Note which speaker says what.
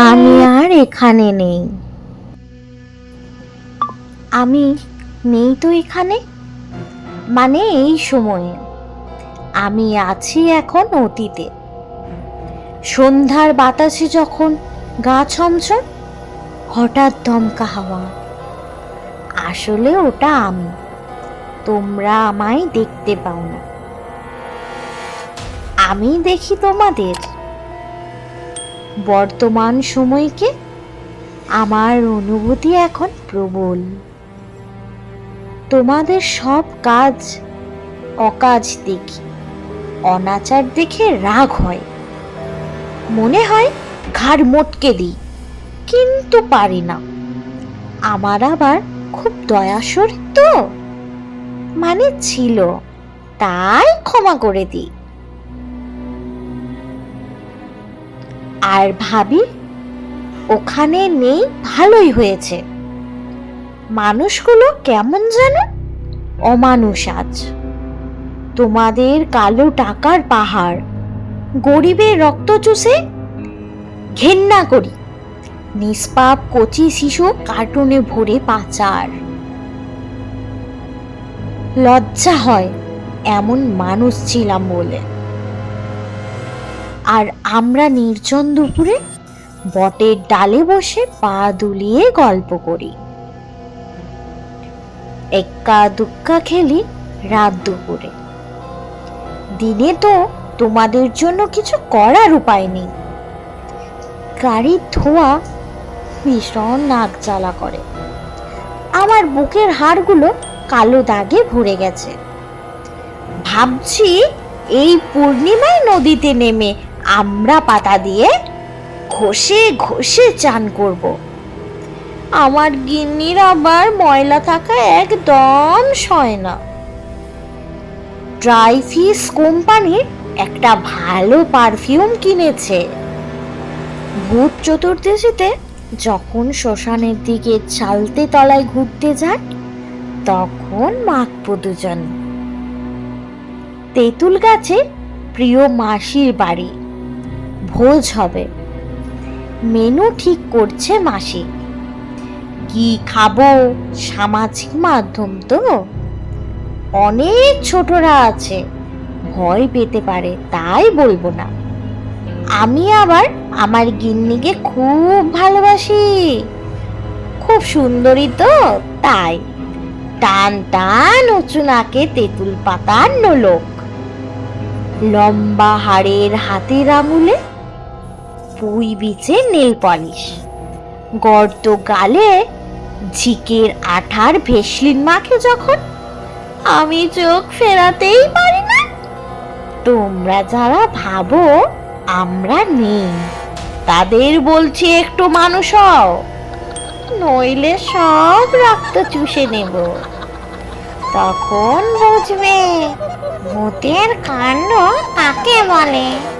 Speaker 1: আমি আর এখানে নেই। আমি নেই তো এখানে? মানে এই সময়ে। আমি আছি এখন অতীতে। সন্ধ্যার বাতাসে যখন গা ছমছম, হঠাৎ দমকা হাওয়া। আসলে ওটা আমি। তোমরা আমায় দেখতে পাও না। আমি দেখি তোমাদের। বর্তমান সময়কে আমার অনুভূতি এখন প্রবল। তোমাদের সব কাজ অকাজ দেখি, অনাচার দেখে রাগ হয়। মনে হয় ঘাড় মোটকে দিই, কিন্তু পারি না। আমার আবার খুব দয়াসর তো? মানে ছিল, তাই ক্ষমা করে দিই। আর ভাবি, ওখানে নেই, ভালোই হয়েছে। মানুষগুলো কেমন যেন অমানুষ আজ। তোমাদের কালো টাকার পাহাড়, গরিবের রক্ত চুষে ঘেন্না করি। নিষ্পাপ কচি শিশু কার্টুনে ভরে পাচার। লজ্জা হয় এমন মানুষ ছিলাম বলে। আর আমরা নির্জন দুপুরে বটের ডালে বসে পা দুলিয়ে গল্প করি। এক্কা দুক্কা খেলি রাত দুপুরে। দিনে তো তোমাদের জন্য কিছু করার উপায় নেই। গাড়ির ধোয়া ভীষণ নাক জ্বালা করে। আমার বুকের হাড়গুলো কালো দাগে ভরে গেছে। ভাবছি এই পূর্ণিমায় নদীতে নেমে আমরা পাতা দিয়ে ঘষে ঘষে চান করব। আমার গিন্নির আবার ময়লা থাকা একদম সয় না। ড্রাই ফিশ কোম্পানির একটা ভালো পারফিউম কিনেছে। ভূত চতুর্দশীতে যখন শ্মশানের দিকে চালতে তলায় ঘুরতে যান, তখন মাখবো দুজন তেঁতুল গাছে প্রিয় মাসির বাড়ি। ভোজ হবে। মেনু ঠিক করছে মাসি। কি খাব? সামাজিক মাধ্যম তো। অনেক ছোটরা আছে। ভয় পেতে পারে, তাই বলব না। আমি আবার আমার গিন্নিকে খুব ভালোবাসি। খুব সুন্দরী তো, তাই। টান টান উঁচু নাকে তেঁতুল পাতার নোলক। লম্বা হাড়ের হাতের আঙুলে পুই বিচে নেল পলিশ। গর্ত গালে ঝিকের আঠার ভেসলিন মাখে যখন, আমি চোখ ফেরাতেই পারি না। তোমরা যারা ভাবো, আমরা নেই। তাদের বলছি একটু মানুষ হও। নইলে সব রক্ত চুষে নেব। তখন বুঝবে, ভূতের কাণ্ড কাকে বলে।